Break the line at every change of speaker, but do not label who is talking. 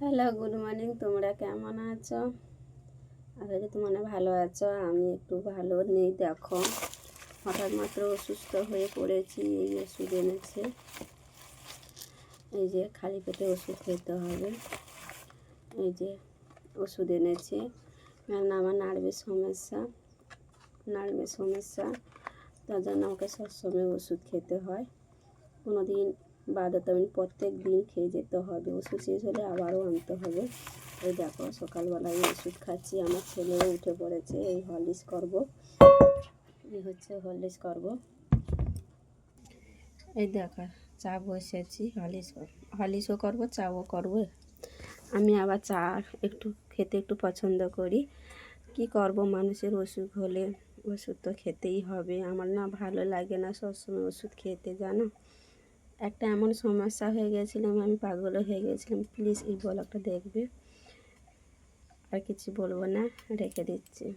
Hello, good morning. তোমরা কেমন আছো? আশা করি তোমরা ভালো আছো। আমি একটু ভালো নেই, দেখো। হঠাৎ মাত্র অসুস্থ হয়ে পড়েছি, এই ওষুধ এনেছে। এই যে খালি পেটে ওষুধ খেতে হবে। এই যে ওষুধ এনেছে। কারণ আমার নার্ভের সমস্যা। নার্ভের সমস্যা, তার জন্য আমাকে সবসময় ওষুধ খেতে হয়। কোনো দিন বাদে তো আমি প্রত্যেক দিন খেয়ে যেতে হবে। ওষুধ শেষ হলে আবারও আনতে হবে। এই দেখো, সকালবেলায় ওষুধ খাচ্ছি। আমার ছেলেও উঠে পড়েছে, এই হরলিক্স করব। এই হচ্ছে হরলিক্স করব। এই দেখো, চা বসেছি, হরলিক্স হরলিক্সও করব, চাও করব। আমি আবার চা একটু খেতে একটু পছন্দ করি। কি করব, মানুষের অসুখ হলে ওষুধ তো খেতেই হবে। আমার না ভালো লাগে না সবসময় ওষুধ খেতে, জানো? একটা এমন সমস্যা হয়ে গেছিলাম, আমি পাগল হয়ে গেছিলাম। প্লিজ এই ব্লগটা দেখবে। আর কিছু বলব না, রেখে দিচ্ছি।